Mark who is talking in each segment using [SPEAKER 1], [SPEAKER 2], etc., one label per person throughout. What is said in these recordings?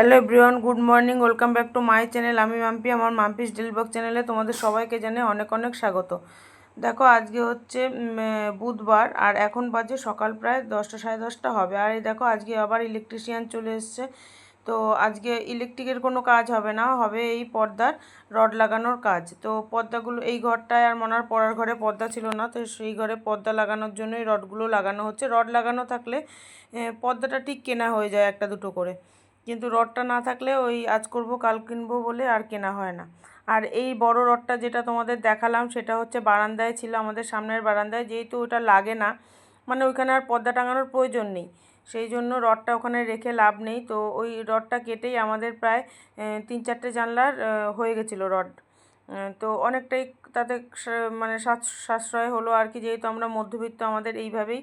[SPEAKER 1] Hello everyone, good morning, welcome back to my channel. আমি মাম্পি, আমার মাম্পিস ডেলিবক চ্যানেলে তোমাদের সবাইকে জানে অনেক অনেক স্বাগত। দেখো, আজকে হচ্ছে বুধবার, আর এখন বাজে সকাল প্রায় দশটা সাড়ে দশটা হবে। আর এই দেখো, আজকে আবার ইলেকট্রিশিয়ান চলে এসছে। তো আজকে ইলেকট্রিকের কোনো কাজ হবে না, হবে এই পর্দার রড লাগানোর কাজ। তো পর্দাগুলো, এই ঘরটায় আর মনার পড়ার ঘরে পর্দা ছিল না, তো সেই ঘরে পর্দা লাগানোর জন্যই রডগুলো লাগানো হচ্ছে। রড লাগানো থাকলে পর্দাটা ঠিক কেনা হয়ে যায় একটা দুটো করে। কিন্তু রডটা না থাকলে ওই আজ করব, কাল কিনবো বলে আর কেনা হয় না। আর এই বড় রডটা যেটা তোমাদের দেখালাম, সেটা হচ্ছে বারান্দায় ছিল, আমাদের সামনের বারান্দায়। যেহেতু ওটা লাগে না মানে ওইখানে আর পর্দা টাঙানোর প্রয়োজন নেই। সেই জন্য রডটা ওখানে রেখে লাভ নেই। তো ওই রডটা কেটেই আমাদের প্রায় তিন চারটে জানলার হয়ে গেছিল রড। তো অনেকটাই তাতে মানে সাশ্রয় হলো আর কি। যেহেতু আমরা মধ্যবিত্ত, আমাদের এইভাবেই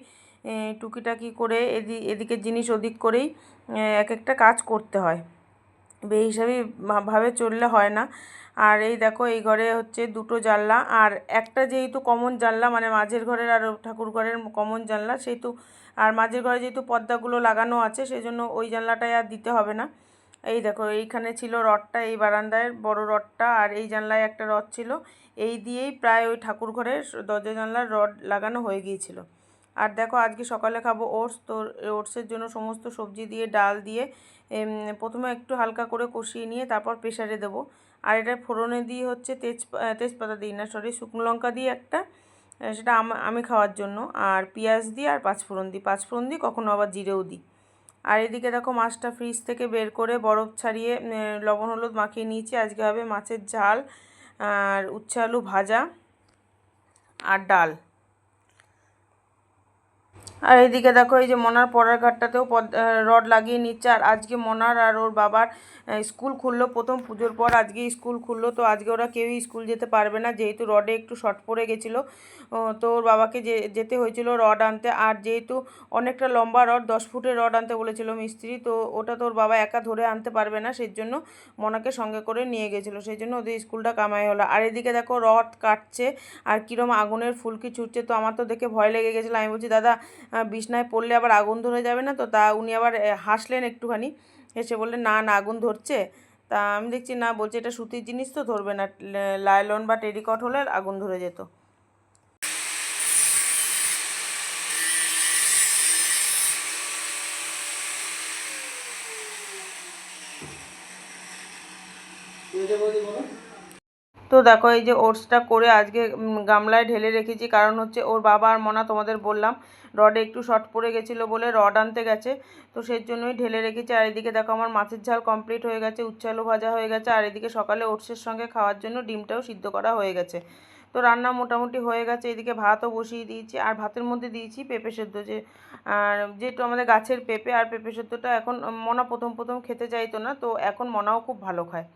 [SPEAKER 1] টুকিটাকি করে এদি এদিকের জিনিস ওদিক করেই এক একটা কাজ করতে হয়। বে হিসাবেই ভাবে চললে হয় না। আর এই দেখো, এই ঘরে হচ্ছে দুটো জানলা। আর একটা যেহেতু কমন জানলা মানে মাঝের ঘরের আর ঠাকুর ঘরের কমন জানলা, সেহেতু, আর মাঝের ঘরে যেহেতু পর্দাগুলো লাগানো আছে সেই জন্য ওই জানলাটায় আর দিতে হবে না। এই দেখো, এইখানে ছিল রডটা, এই বারান্দায় বড় রডটা, আর এই জানলায় একটা রড ছিল। এই দিয়েই প্রায় ওই ঠাকুর ঘরের দরজা জানলার রড লাগানো হয়ে গিয়েছিল। আর দেখো, আজকে সকালে খাব ওটস। তো ওটসের জন্য সমস্ত সবজি দিয়ে, ডাল দিয়ে প্রথমে একটু হালকা করে কষিয়ে নিয়ে তারপর প্রেসারে দেবো। আর এটা ফোড়নে দিয়ে হচ্ছে তেজ তেজপাতা দিই না সরি শুকনো লঙ্কা দিয়ে একটা সেটা আম- খাওয়ার জন্য। আর পেঁয়াজ দিই আর পাঁচফোড়ন দিই। পাঁচফোড়ন দিই, কখনো আবার জিরেও দিই। আর এদিকে দেখো, মাছটা ফ্রিজ থেকে বের করে বরফ ছাড়িয়ে লবণ, হলুদ মাখিয়ে নিয়েছি। আজকে হবে মাছের ঝাল আর উচ্ছে আলু ভাজা আর ডাল। আর এইদিকে দেখো, এই যে মনার পড়ার ঘরটাতেও রড লাগিয়ে নিচ্ছে। আর আজকে মনার আর ওর বাবার স্কুল খুললো প্রথম পুজোর পর আজকে স্কুল খুললো। তো আজকে ওরা কেউই স্কুল যেতে পারবে না, যেহেতু রডে একটু শর্ট পড়ে গেছিল। তো ওর বাবাকে যে, যেতে হয়েছিল রড আনতে। আর যেহেতু অনেকটা লম্বা রড, দশ ফুটের রড আনতে বলেছিল মিস্ত্রি, তো ওটা তো ওর বাবা একা ধরে আনতে পারবে না সেই জন্য মনাকে সঙ্গে করে নিয়ে গেছিল। সেই জন্য ওদের স্কুলটা কামাই হলো। আর এদিকে দেখো, রড কাটছে, আর কীরম আগুনের ফুলকি ছুটছে। তো আমার তো দেখে ভয় লেগে গেছিল। আমি বলছি, দাদা বিছনায় পড়লে আবার আগুন ধরে যাবে না? তো তা উনি আবার হাসলেন একটুখানি। হেসে বললেন, না না, আগুন ধরছে। তা আমি দেখছি, না, বলছি এটা সুতির জিনিস তো, ধরবে না। লাইলন বা টেরিকট হলে আগুন ধরে যেত। তো দেখো, এই যে ওটসটা করে আজকে গামলায় ঢেলে রেখেছি। কারণ হচ্ছে ওর বাবা আর মনা তোমাদের বললাম, রডে একটু শর্ট পড়ে গেছিল বলে রড আনতে গেছে। তো সেই জন্যই ঢেলে রেখেছি। আর এদিকে দেখো, আমার মাছের ঝাল কমপ্লিট হয়ে গেছে, উচ্ছে আলু ভাজা হয়ে গেছে। আর এদিকে সকালে ওটসের সঙ্গে খাওয়ার জন্য ডিমটাও সিদ্ধ করা হয়ে গেছে। তো রান্না মোটামুটি হয়ে গেছে। এদিকে ভাতও বসিয়ে দিয়েছি। আর ভাতের মধ্যে দিয়েছি পেঁপে সেদ্ধ। যে, আর যেহেতু আমাদের গাছের পেঁপে আর পেঁপে সেদ্ধটা এখন, মনা প্রথম প্রথম খেতে চাইতো না, তো এখন মনাও খুব ভালো খায়।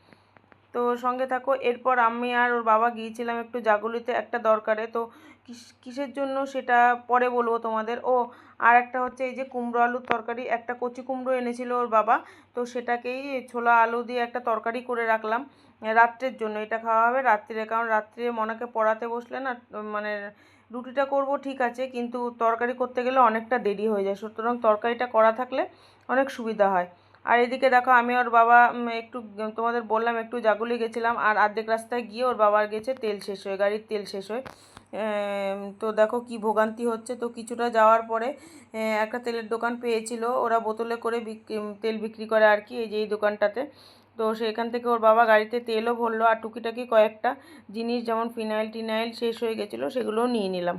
[SPEAKER 1] তো সঙ্গে থাকো, এরপর আমি আর ওর বাবা গিয়েছিলাম একটু জাগুলিতে, একটা দরকারে। তো কিস- কিসের জন্য সেটা পরে বলব তোমাদের। ও, আর একটা হচ্ছে এই যে কুমড়ো আলুর তরকারি, একটা কচি কুমড়ো এনেছিল ওর বাবা। তো সেটাকেই ছোলা আলু দিয়ে একটা তরকারি করে রাখলাম রাত্রের জন্য। এটা খাওয়া হবে রাত্রিরে, কারণ রাত্রে মনাকে পড়াতে বসলে না মানে রুটিটা করব ঠিক আছে, কিন্তু তরকারি করতে গেলে অনেকটা দেরি হয়ে যায়। সুতরাং তরকারিটা করা থাকলে অনেক সুবিধা হয়। আর এদিকে দেখো, আমি ওর বাবা একটু, তোমাদের বললাম, একটু জাগুলি গেছিলাম, আর অর্ধেক রাস্তায় গিয়ে ওর বাবার গেছে, তেল শেষ হয়ে, গাড়ির তেল শেষ হয়ে। তো দেখো কি ভোগান্তি হচ্ছে, তো কিছুটা যাওয়ার পরে একটা তেলের দোকান পেয়েছিল, ওরা বোতলে করে তেল বিক্রি করে আর কি, এই যে এই দোকানটাতে। তো সেখান থেকে ওর বাবা গাড়িতে তেলও ভরলো, আর টুকিটাকি কয়েকটা জিনিস, যেমন ফিনাইল টিনাইল শেষ হয়ে গেছিল, সেগুলোও নিয়ে নিলাম।